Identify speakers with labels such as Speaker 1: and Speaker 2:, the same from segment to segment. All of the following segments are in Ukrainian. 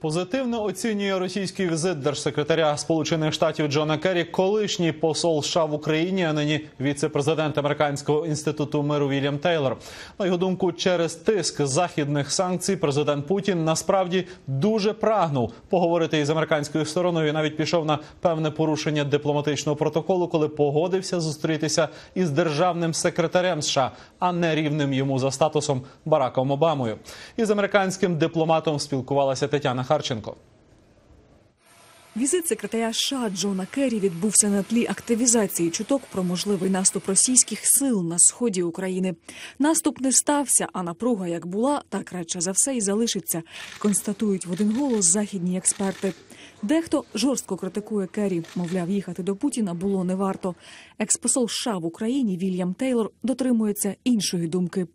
Speaker 1: Позитивно оцінює російський візит держсекретаря Сполучених Штатів Джона Керрі, колишній посол США в Україні, а нині віце-президент Американського інституту миру Вільям Тейлор. На його думку, через тиск західних санкцій президент Путін насправді дуже прагнув поговорити із американською стороною. і Навіть пішов на певне порушення дипломатичного протоколу, коли погодився зустрітися із державним секретарем США, а не рівним йому за статусом Бараком Обамою. Із американським дипломатом спілкувалася Тетяна Харченко.
Speaker 2: Візит секретаря США Джона Керрі відбувся на тлі активізації чуток про можливий наступ російських сил на сході України. Наступ не стався, а напруга як була, так радше за все і залишиться. Констатують в один голос західні експерти. Дехто жорстко критикує Керрі, мовляв, їхати до Путіна було не варто. Експосол США в Україні Вільям Тейлор дотримується іншої думки.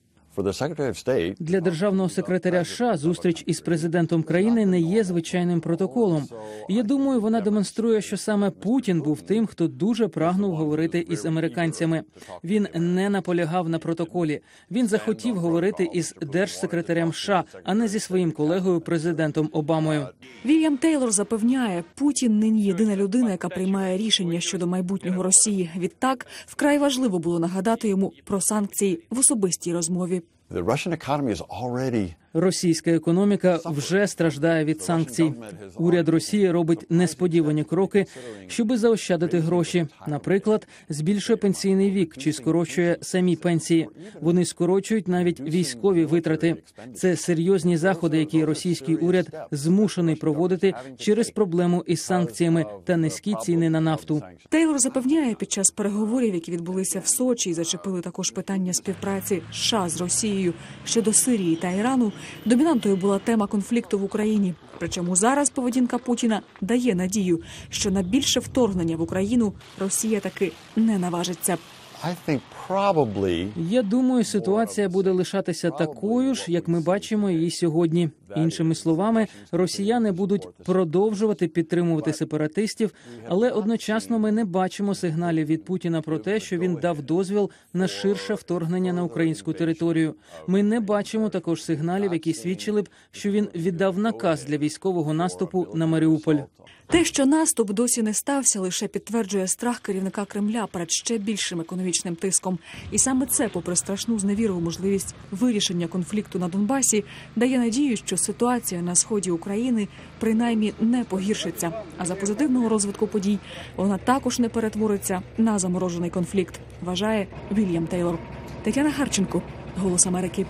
Speaker 3: Для державного секретаря США зустріч із президентом країни не є звичайним протоколом. Я думаю, вона демонструє, що саме Путін був тим, хто дуже прагнув говорити із американцями. Він не наполягав на протоколі. Він захотів говорити із держсекретарем США, а не зі своїм колегою президентом Обамою.
Speaker 2: Вільям Тейлор запевняє, Путін нині єдина людина, яка приймає рішення щодо майбутнього Росії. Відтак вкрай важливо було нагадати йому про санкції в особистій розмові.
Speaker 4: The Russian economy is already
Speaker 3: Російська економіка вже страждає від санкцій. Уряд Росії робить несподівані кроки, щоби заощадити гроші. Наприклад, збільшує пенсійний вік чи скорочує самі пенсії. Вони скорочують навіть військові витрати. Це серйозні заходи, які російський уряд змушений проводити через проблему із санкціями та низькі ціни на нафту.
Speaker 2: Тейлор запевняє, під час переговорів, які відбулися в Сочі, і зачепили також питання співпраці США з Росією щодо Сирії та Ірану. Домінантою була тема конфлікту в Україні. Причому зараз поведінка Путіна дає надію, що на більше вторгнення в Україну Росія таки не наважиться.
Speaker 4: I
Speaker 3: Я думаю, ситуація буде лишатися такою ж, як ми бачимо її сьогодні. Іншими словами, росіяни будуть продовжувати підтримувати сепаратистів, але одночасно ми не бачимо сигналів від Путіна про те, що він дав дозвіл на ширше вторгнення на українську територію. Ми не бачимо також сигналів, які свідчили б, що він віддав наказ для військового наступу на Маріуполь.
Speaker 2: Те, що наступ досі не стався, лише підтверджує страх керівника Кремля перед ще більшим економічним тиском. І саме це, попри страшну зневіру можливість вирішення конфлікту на Донбасі, дає надію, що ситуація на сході України принаймні не погіршиться. А за позитивного розвитку подій вона також не перетвориться на заморожений конфлікт. Вважає Вільям Тейлор. Тетяна Харченко, Голос Америки.